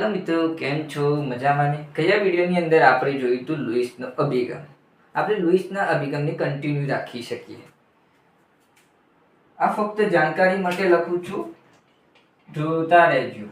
Hello મિત્રો, કેમ છો? મજામાં ને? કયા વિડીયોની અંદર આપણે જોયું હતું લુઈસનો અભિગમ? આપણે લુઈસના અભિગમને કન્ટિન્યુ રાખી શકીએ. આ ફક્ત જાણકારી માટે લખું છું. જોતા રહેજો.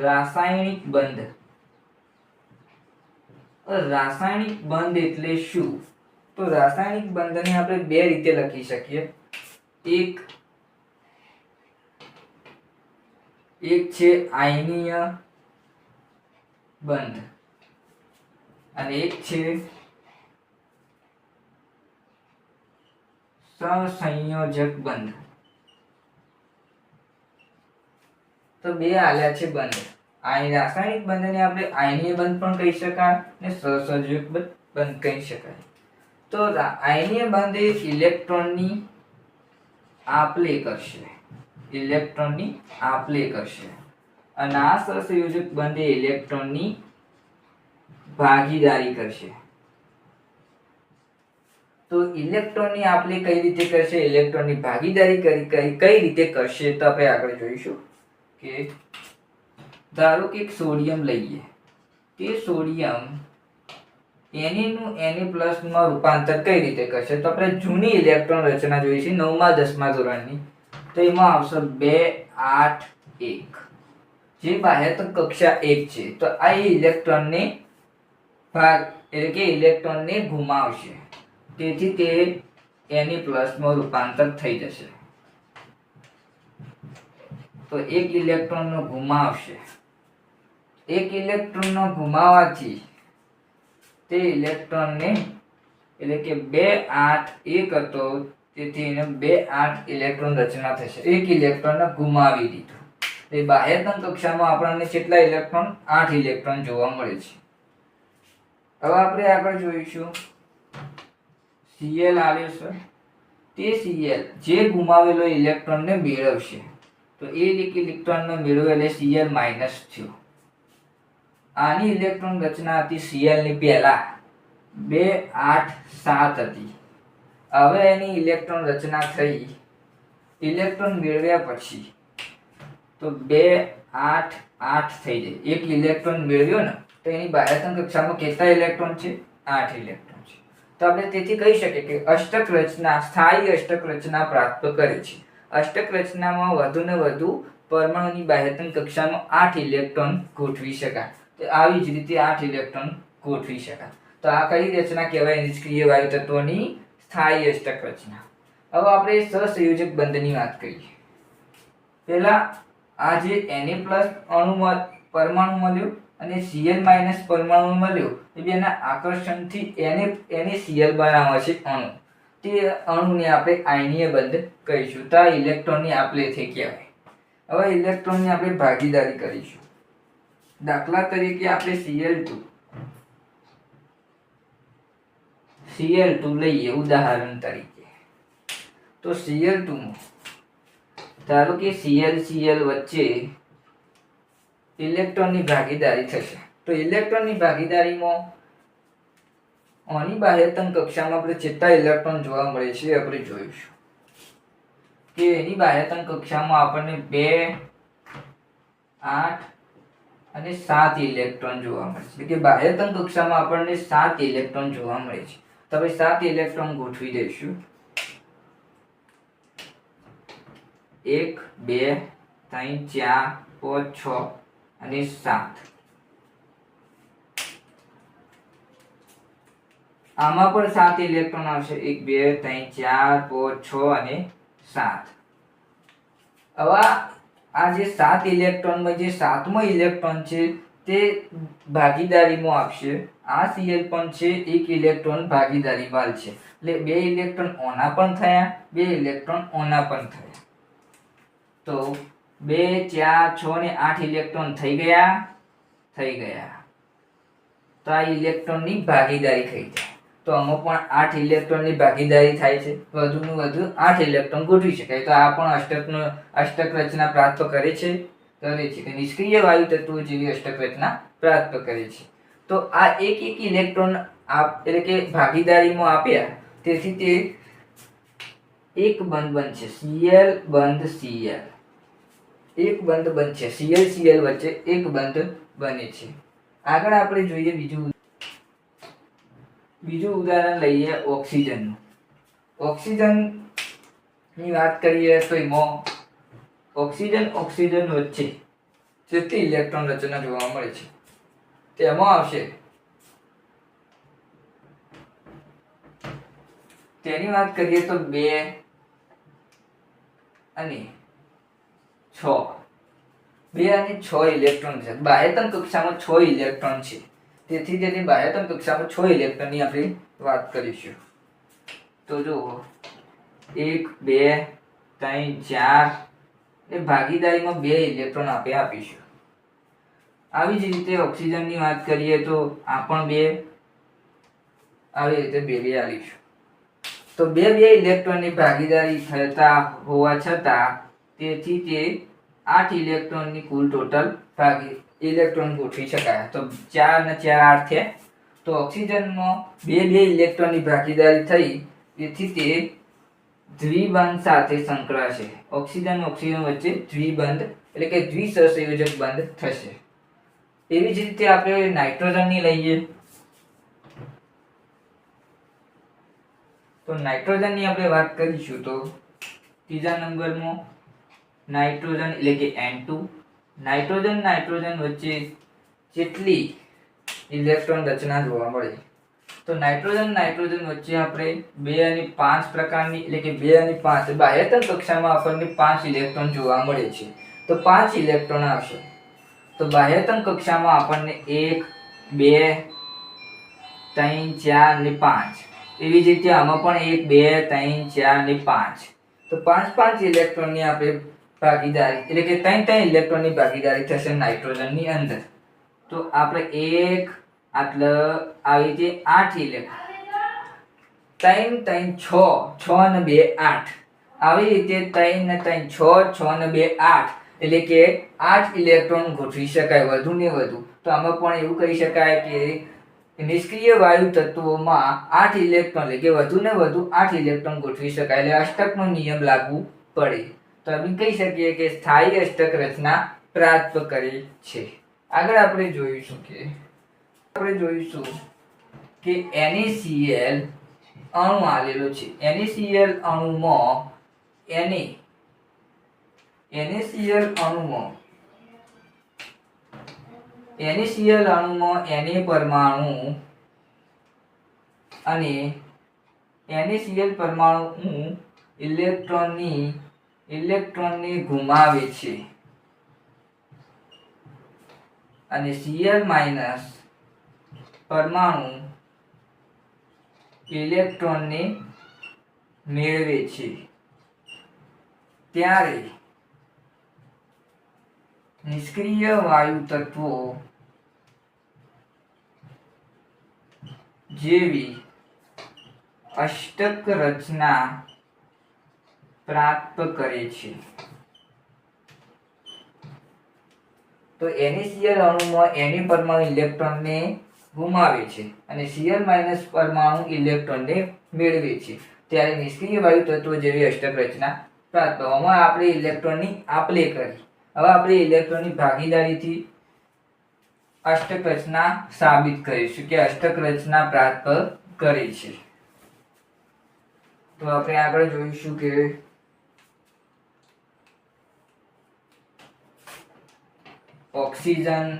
રાસાયણિક બંધ. રાસાયણિક બંધ એટલે શું? તો રાસાયણિક બંધને આપણે બે રીતે લખી શકીએ. એક એક છે આયનીય બંધ અને એક છે સંયોજક બંધ. તો બે આલ્યા છે બંધ. આયન રાસાયણિક બંધને આપણે આયનીય બંધ પણ કહી શકાય અને સહસંયોજક બંધ કહી શકાય. તો આયનીય બંધ એ ઇલેક્ટ્રોનની આપલે કરશે. ઇલેક્ટ્રોનની આપલે કરશે. અને આ સહસંયોજક બંધ ઇલેક્ટ્રોનની ભાગીદારી કરશે. તો ઇલેક્ટ્રોનની આપલે કઈ રીતે કરશે? ઇલેક્ટ્રોનની ભાગીદારી કરી કઈ રીતે કરશે? તો આપણે આગળ જોઈશું કે ધારો કે સોડિયમ લઈએ. તે સોડિયમ Na નું પ્લસમાં રૂપાંતર કઈ રીતે કરશે? તો આપણે જૂની ઇલેક્ટ્રોન રચના જોઈએ છે નવમા, દસમા ધોરણની. તો એમાં આવશે બે, આઠ, એક. જે બાહ્યતમ કક્ષા એક છે. તો આ ઇલેક્ટ્રોનને ભાગ, એટલે કે ઇલેક્ટ્રોનને ગુમાવશે. તેથી તે એની પ્લસમાં રૂપાંતર થઈ જશે. તો એક ઇલેક્ટ્રોનનો ગુમાવશે. એક ઇલેક્ટ્રોનનો ગુમાવવાથી તે ઇલેક્ટ્રોનને એટલે કે બે આઠ એક હતો, તેથી એને બે આઠ ઇલેક્ટ્રોન રચના થશે. એક ઇલેક્ટ્રોનને ગુમાવી દીધું. એ બાહ્યતમ કક્ષામાં આપણને કેટલા ઇલેક્ટ્રોન? આઠ ઇલેક્ટ્રોન જોવા મળે છે. હવે આપણે આગળ જોઈશું. સીએલ આવ્યો છે. તે સીએલ જે ગુમાવેલો ઇલેક્ટ્રોનને મેળવશે. તો એ એક મેળવે એટલે સીએલ માઇનસ થયો. આની ઇલેક્ટ્રોન રચના હતી સીએલની પહેલા. બે આઠ સાત હતી. હવે એની ઇલેક્ટ્રોન રચના થઈ. ઇલેક્ટ્રોન મેળવ્યા પછી તો બે આઠ આઠ થઈ જાય. એક ઇલેક્ટ્રોન મેળવ્યો ને, તો એની બાહ્યતમ કક્ષામાં કેટલા ઇલેક્ટ્રોન છે? આઠ ઇલેક્ટ્રોન છે. તો આપણે તેથી કહી શકીએ કે અષ્ટક રચના, સ્થાયી અષ્ટક રચના પ્રાપ્ત કરે છે. અષ્ટક રચનામાં વધુ ને વધુ પરમાણુની બાહ્યતમ કક્ષામાં આઠ ઇલેક્ટ્રોન ગોઠવી શકાય. આવી જ રીતે આઠ ઇલેક્ટ્રોન ગોઠવી શકાય. તો આ કઈ રચના કહેવાય? નિષ્ક્રિય વાયુ તત્વોની સ્થાયી અષ્ટક રચના હવે આપણે સહસંયોજક બંધની વાત કરીએ. પહેલા આ જે Na પ્લસ અણુ પરમાણુ મળ્યો અને Cl માઇનસ પરમાણુ મળ્યો, એ બેના આકર્ષણથી એને એને Cl બનાવે છે અણુ. તે અણુને આપણે આયનીય બંધ કહીશું. તો આ ઇલેક્ટ્રોનની આપલે થઈ કહેવાય. હવે ઇલેક્ટ્રોનની આપણે ભાગીદારી કરીશું. દાખલા તરીકે આપણે Cl2 Cl2 લઈએ ઉદાહરણ તરીકે. તો Cl2 માં ધારો કે સીએલ સીએલ વચ્ચે ઇલેક્ટ્રોનની ભાગીદારી થશે. તો ઇલેક્ટ્રોનની ભાગીદારીમાં આની બાહ્યતમ કક્ષામાં આપણે ચેતા ઇલેક્ટ્રોન જોવા મળે છે આપણે જોઈશું. કે એની બાહ્યતમ કક્ષામાં આપણને બે, આઠ અને સાત ઇલેક્ટ્રોન જોવા મળે છે. કે બાહ્યતમ કક્ષામાં આપણને સાત ઇલેક્ટ્રોન જોવા મળે છે. તો હવે સાત ઇલેક્ટ્રોન ગોઠવી દઈશું. એક, બે, ત્રણ, ચાર, પાંચ, છ અને સાત. આમાં પણ સાત ઇલેક્ટ્રોન આવશે. એક, બે, ત્રણ, ચાર, પાંચ, છ અને સાત. હવે આ જે સાત ઇલેક્ટ્રોનમાં જે સાતમો ઇલેક્ટ્રોન છે, તે ભાગીદારીમાં આપશે. આ સીએલ પણ છે, એક ઇલેક્ટ્રોન ભાગીદારીમાં છે. એટલે બે ઇલેક્ટ્રોન ઓના પણ થયા, બે ઇલેક્ટ્રોન ઓના પણ થયા. તો બે, ચાર, છ ને આઠ ઇલેક્ટ્રોન થઈ ગયા થઈ ગયા. તો આ ઇલેક્ટ્રોનની ભાગીદારી થઈ જાય. તો આમાં પણ આઠ ઇલેક્ટ્રોનની ભાગીદારી થાય છે. વધુમાં વધુ આઠ ઇલેક્ટ્રોન ગોઠવી શકાય. તો આ પણ અષ્ટકનો અષ્ટક રચના પ્રાપ્ત કરે છે. કરે છે કે નિષ્ક્રિય વાયુ તત્વો જેવી અષ્ટક રચના પ્રાપ્ત કરે છે. તો આ એક એક ઇલેક્ટ્રોન આપ, એટલે કે ભાગીદારીમાં આપ્યા. તેથી તે એક બંધ બનશે. સીએલ બંધ સીએલ એક બંધ બનશે. સીએલ સીએલ વચ્ચે એક બંધ બને છે. આગળ આપણે જોઈએ બીજું બીજું ઉદાહરણ લઈએ ઓક્સિજનનું. ઓક્સિજનની વાત કરીએ તો એમાં ઓક્સિજન ઓક્સિજન વચ્ચે જેટલી ઇલેક્ટ્રોન રચના જોવા મળે છે, તેમાં આવશે. તેની વાત કરીએ તો બે અને છ. બે અને છ ઇલેક્ટ્રોન છે. બાહ્યતમ કક્ષામાં છ ઇલેક્ટ્રોન છે. તેથી તેની બાહ્યતમ કક્ષામાં છ ઇલેક્ટ્રોનની આપણે વાત કરીશું. તો જુઓ, એક, બે, ત્રણ, ચાર, એ ભાગીદારીમાં બે ઇલેક્ટ્રોન આપણે આપીશું. આવી જ રીતે ઓક્સિજનની વાત કરીએ તો આ પણ બે, આવી રીતે બે બે આપીશું. તો બે બે ઇલેક્ટ્રોનની ભાગીદારી થતા હોવા છતાં તેથી તે આઠ ઇલેક્ટ્રોનની કુલ ટોટલ ભાગી ઇલેક્ટ્રોન ગોઠવી શકાય. તો ચાર ને ચાર આઠ છે. તો ઓક્સિજનમાં બે બે ઇલેક્ટ્રોનની ભાગીદારી થઈ. તેથી તે દ્વિબંધ સાથે સંકળાશે. ઓક્સિજન ઓક્સિજન વચ્ચે દ્વિબંધ એટલે કે દ્વિસહસંયોજક બંધ થશે. એવી જ રીતે આપણે નાઇટ્રોજનની લઈએ. તો નાઇટ્રોજનની આપણે વાત કરીશું તો ત્રીજા નંબરમાં નાઇટ્રોજન એટલે કે એન નાઇટ્રોજન નાઇટ્રોજન વચ્ચે જેટલી ઇલેક્ટ્રોન રચના જોવા મળે. તો નાઇટ્રોજન નાઇટ્રોજન વચ્ચે આપણે બે અને પાંચ પ્રકારની એટલે કે બે અને પાંચ બાહ્યતર કક્ષામાં આપણને પાંચ ઇલેક્ટ્રોન જોવા મળે છે. તો પાંચ ઇલેક્ટ્રોન આવશે. તો બાહ્યતમ કક્ષામાં આપણને એક, બે, ત્રણ, ચાર ને પાંચ. એવી જ રીતે આમાં પણ એક, બે, ત્રણ, ચાર ને પાંચ. તો પાંચ પાંચ ઇલેક્ટ્રોનની આપણે ભાગીદારી. એટલે કે ત્રણ ત્રણ ઇલેક્ટ્રોનની ભાગીદારી થશે નાઇટ્રોજનની અંદર. તો આપણે એક, આટલે, આવી રીતે આઠ ઇલેક્ટ્રોન ત્રણ ત્રણ છ છ ને બે આઠ. આવી રીતે ત્રણ ને ત્રણ છ છ ને બે આઠ. એટલે કે આઠ ઇલેક્ટ્રોન ગોઠવી શકાય વધુ ને વધુ. તો આમાં પણ એવું કહી શકાય કે નિષ્ક્રિય વાયુ તત્વોમાં આઠ ઇલેક્ટ્રોન, એટલે કે વધુ ને વધુ આઠ ઇલેક્ટ્રોન ગોઠવી શકાય. એટલે અષ્ટકનો નિયમ લાગુ પડે. તો એમ કહી શકીએ કે સ્થાયી અષ્ટક રચના પ્રાપ્ત કરી છે. આગળ આપણે જોઈશું કે, આપણે જોઈશું કે NaCl અણુ આલેલો છે. NaCl અણુમાં Na, NaCl અણુમાં NaCl અણુમાં Na પરમાણુ અને NaCl પરમાણુ ઇલેક્ટ્રોનની ઇલેક્ટ્રોનને ગુમાવે છે. અને સીએલ માઇનસ પરમાણુ ઇલેક્ટ્રોનને મેળવે છે. ત્યારે નિષ્ક્રિય વાયુ તત્વો જેવી અષ્ટક રચના પ્રાપ્ત કરે છે. તો NaCl અણુમાં Na પરમાણુ ઇલેક્ટ્રોનને ગુમાવે છે અને Cl માઇનસ પરમાણુ ઇલેક્ટ્રોનને મેળવે છે. ત્યારે નિષ્ક્રિય વાયુ તત્વો જેવી અષ્ટક રચના પ્રાપ્ત આમાં આપણે ઇલેક્ટ્રોનની આપલે કરી. હવે આપણે ઇલેક્ટ્રોનની ભાગીદારીથી અષ્ટક રચના સાબિત કરીશું કે અષ્ટક રચના પ્રાપ્ત કરે છે. તો આપણે આગળ જોઈશું કે ઓક્સિજન.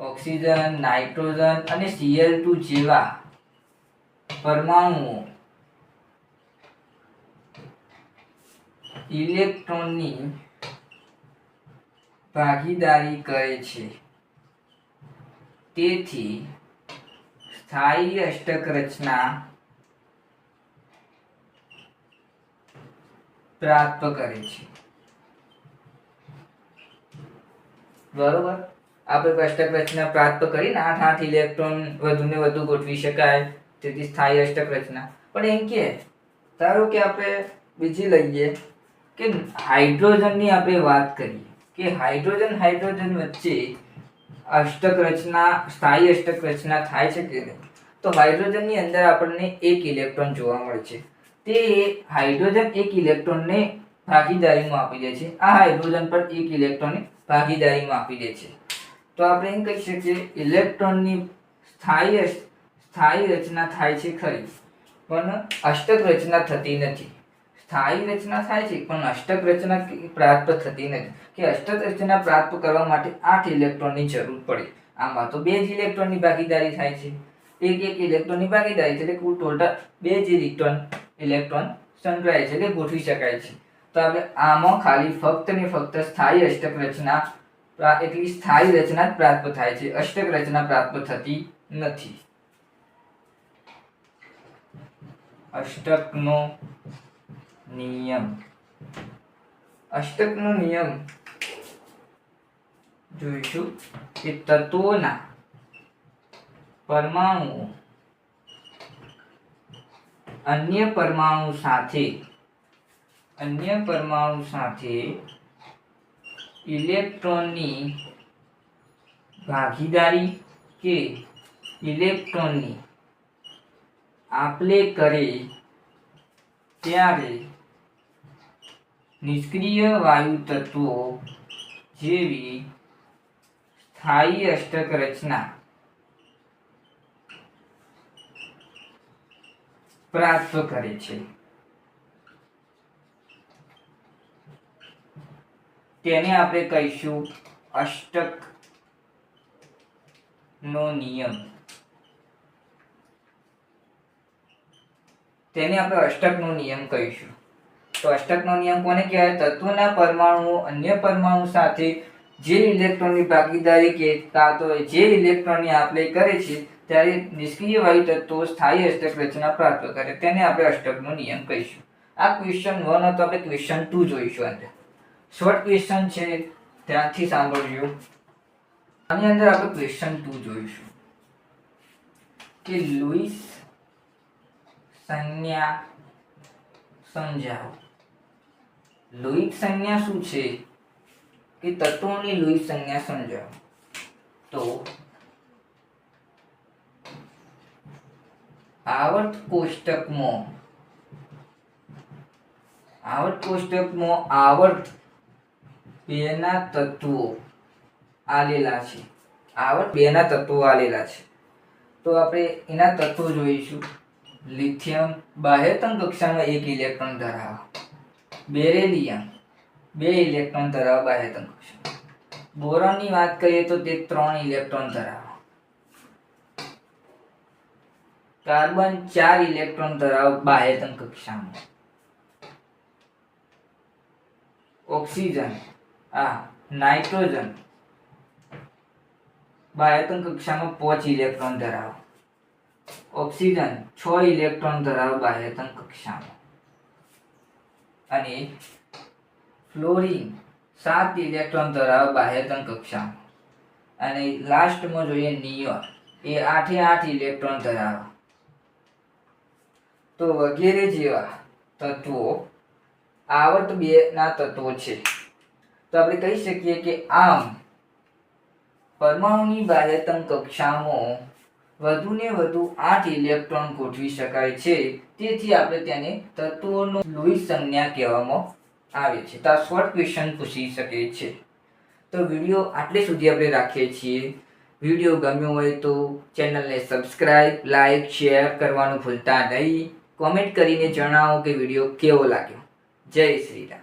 ઓક્સિજન, નાઇટ્રોજન અને Cl2 જેવા પરમાણુઓ. ઇલેક્ટ્રોનની ભાગીદારી કરે છે. તેથી સ્થાયી અષ્ટક રચના પ્રાપ્ત કરે છે. બરોબર? આપણે અષ્ટક રચના પ્રાપ્ત કરીને આઠ આઠ ઇલેક્ટ્રોન વધુ ને વધુ ગોઠવી શકાય. તેથી સ્થાયી અષ્ટક રચના. પણ એમ કે, ધારો કે આપણે બીજી લઈએ કે હાઇડ્રોજનની આપણે વાત કરીએ, કે હાઇડ્રોજન હાઇડ્રોજન વચ્ચે અષ્ટક રચના, સ્થાયી અષ્ટક રચના થાય છે કે નહીં? તો હાઇડ્રોજનની અંદર આપણને એક ઇલેક્ટ્રોન જોવા મળે છે. તે હાઇડ્રોજન એક ઇલેક્ટ્રોનને ભાગીદારીમાં આપી દે છે. આ હાઇડ્રોજન પર એક ઇલેક્ટ્રોનને ભાગીદારીમાં આપી દે છે. તો આપણે એમ કહી શકીએ ઇલેક્ટ્રોનની સ્થાયી સ્થાયી રચના થાય છે ખરી, પણ અષ્ટક રચના થતી નથી. સ્થાયી રચના થાય છે, પણ અષ્ટક રચના પ્રાપ્ત થતી નથી. કે અષ્ટક રચના પ્રાપ્ત કરવા માટે આઠ ઇલેક્ટ્રોનની જરૂર પડે. આમાં તો બે જ ઇલેક્ટ્રોનની ભાગીદારી થાય છે. એક એક ઇલેક્ટ્રોનની ભાગીદારી, એટલે ટોટલ બે જ ઇલેક્ટ્રોન ઇલેક્ટ્રોન સંકળાય છે એટલે ગોઠવી શકાય છે. તો આપણે આમાં ખાલી ફક્ત ને ફક્ત સ્થાયી અષ્ટક રચના એટલી સ્થાયી રચના જ પ્રાપ્ત થાય છે. અષ્ટક રચના પ્રાપ્ત થતી નથી. અષ્ટકનો નિયમ. અષ્ટકનો નિયમ જોઈશું કે તત્વોના પરમાણુઓ અન્ય પરમાણુ સાથે, અન્ય પરમાણુ સાથે ઇલેક્ટ્રોનની ભાગીદારી કે ઇલેક્ટ્રોનની આપલે કરે ત્યારે નિષ્ક્રિય વાયુ તત્વો જેવી સ્થાયી અષ્ટક રચના પ્રાપ્ત કરે છે. તેને આપણે કહીશું અષ્ટક નો નિયમ. તેને આપણે અષ્ટકનો નિયમ કહીશું. તો અષ્ટકનો નિયમ કોને કહેવાય? તત્વના પરમાણુઓ અન્ય પરમાણુ સાથે જે ઇલેક્ટ્રોનની ભાગીદારી કે કાં તો જે ઇલેક્ટ્રોનની આપલે કરે છે ત્યારે નિષ્ક્રિય વાયુ તત્વો સ્થાયી અષ્ટક રચના પ્રાપ્ત કરે, તેને આપણે અષ્ટકનો નિયમ કહીશું. આ ક્વેશ્ચન વન હતો, આપણે ક્વેશ્ચન ટુ જોઈશું અંદર શોર્ટ ક્વેશ્ચન છે, ધ્યાનથી સાંભળજો. આની અંદર આપણે ક્વેશ્ચન ટુ જોઈશું. કે લુઈસ સંજ્ઞા સમજાવો. લોહિત સંજ્ઞા શું છે? કે તત્વોની લોહિત સંજ્ઞા સમજાવો. તો આવર્ત કોષ્ટકમાં. આવર્ત કોષ્ટકમાં આવર્ત બેના તત્વો આલેલા છે. આવર્ત બેના તત્વો આલેલા છે. તો આપણે એના તત્વો જોઈશું. લિથિયમ બાહ્યતમ કક્ષામાં એક ઇલેક્ટ્રોન ધરાવે. બેરેલિયમ બે ઇલેક્ટ્રોન ધરાવે બાહ્યતમ કક્ષામાં. બોરોનની વાત કરીએ તો તે ત્રણ ઇલેક્ટ્રોન ધરાવે. કાર્બન ચાર ઇલેક્ટ્રોન ધરાવ બાહ્યતમ કક્ષામાં ઓક્સિજન, આ, નાઇટ્રોજન બાહ્યતમ કક્ષામાં પાંચ ઇલેક્ટ્રોન ધરાવ. ઓક્સિજન છ ઇલેક્ટ્રોન ધરાવ બાહ્યતમ કક્ષામાં અને ફ્લોરિન સાત ઇલેક્ટ્રોન ધરાવ બાહ્યતમ કક્ષામાં અને લાસ્ટમાં જોઈએ નિયોન, એ આઠે આઠ ઇલેક્ટ્રોન ધરાવે. તો વગેરે જેવા તત્વો આવર્ત બે ના તત્વો છે. તો આપણે કહી શકીએ કે આમ પરમાણુની બાહ્યતમ કક્ષામાં વધુને વધુ આઠ ઇલેક્ટ્રોન ગોઠવી શકાય છે. તેથી આપણે તેને તત્વોનો લોહી સંજ્ઞા કહેવામાં આવે છે. તો આ શોર્ટ ક્વેશ્ચન પૂછી શકે છે. તો વીડિયો આટલે સુધી આપણે રાખીએ છીએ. વીડિયો ગમ્યો હોય તો ચેનલને સબસ્ક્રાઈબ લાઈક શેર કરવાનું ભૂલતા નહીં. કોમેન્ટ કરીને જણાવો કે વીડિયો કેવો લાગ્યો. જય શ્રી રામ.